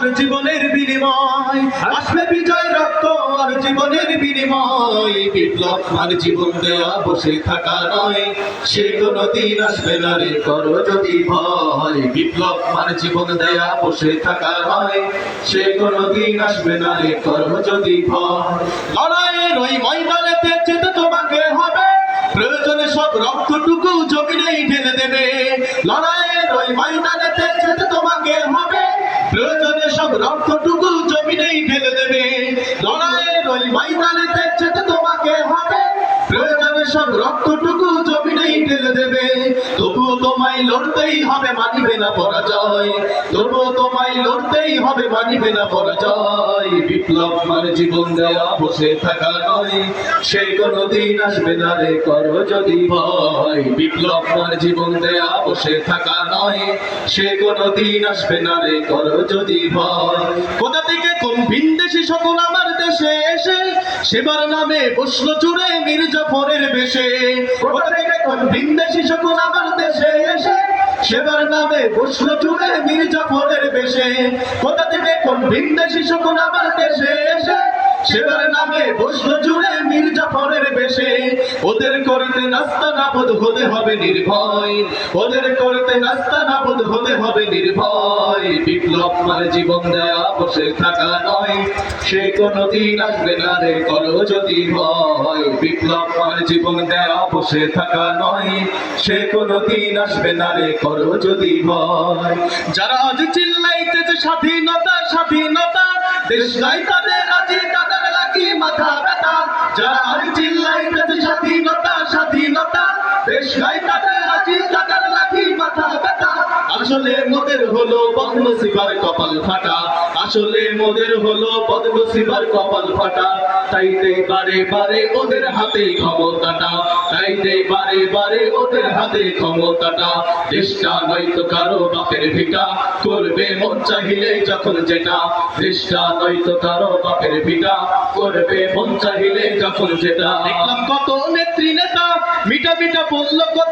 আর জীবনের বিনিময়। আসবে বিজয় রক্ত, আর জীবনের বিনিময়। বিপ্লব আর জীবন দেয়া বসে থাকা নয়, সে কোনো দিন আসবে না রে, করো যদি ভয়। বিপ্লব আর জীবন দেয়া বসে থাকা নয়, সে কোনো দিন আসবে না রে, করো যদি ভয়। লড়াইয়ের ওই ময়দানেতে যেতে তোমাকে হবে, প্রয়োজনে সব রক্তটুকু জমিনেই ঢেলে দেবে। লড়াইয়ের ওই হবে প্রয়োজনে সব রক্তটুকু জমিনেই দেবে। তবুও তোমায় লড়তেই হবে, মানিবে না পরাজয়। তবুও তোমায় লড়তেই হবে, মানিবে না পরাজয়। বিপ্লব মানে জীবন বসে থাকা নয়। সে কোনদিন আসবে না রে যদি ভয়। বিপ্লব মানে জীবন দেয়া, বসে থাকা নয়। সে কোনদিন আসবে না রে, করো যদি ভয়। কোথা থেকে কোন সকল আমার দেশে এসে, সেবার নামে বসল জুড়ে মির্জাফরের এসে, সেবার নামে বসল জুড়ে মির্জাফরের বেশে, কোথা থেকে কোন ভিনদেশি সকল আমার দেশে এসে, সেবার নামে বসল মির্জাফরের বেশে। ওদের করিতে নাস্তা নাবুদ হতে হবে নির্ভয়। ওদের করিতে নাস্তা নাবুদ হতে হবে নির্ভয়। বিপ্লব মানে জীবন দেয়া, বসে থাকা নয়। সে কোনদিন আসবে না রে, করো যদি ভয়। বিপ্লব মানে জীবন দেয়া, বসে থাকা নয়। সে কোনদিন আসবে না রে, করো যদি ভয়। যারা আজ চিল্লাইতেছে স্বাধীনতা স্বাধীনতা, দেশ নাই তাদের আজি আসলে মোদের হলো বদনসিবার কপাল ফাটা। আসলে মোদের হলো বদনসিবার কপাল ফাটা। তাইতে বারে বারে ওদের হাতে ক্ষমতাটা। তাইতে বারে বারে ওদের হাতে ক্ষমতাটা। দেশটা নয়তো কারও বাপের ভিটা। করবে মন চাহিলে যখন যেটা। দেশটা নয়তো কারও বাপের ভিটা। করবে মন চাহিলে যখন যেটা। কত নেত্রী নেতা। মিটা মিটা বলল কথা।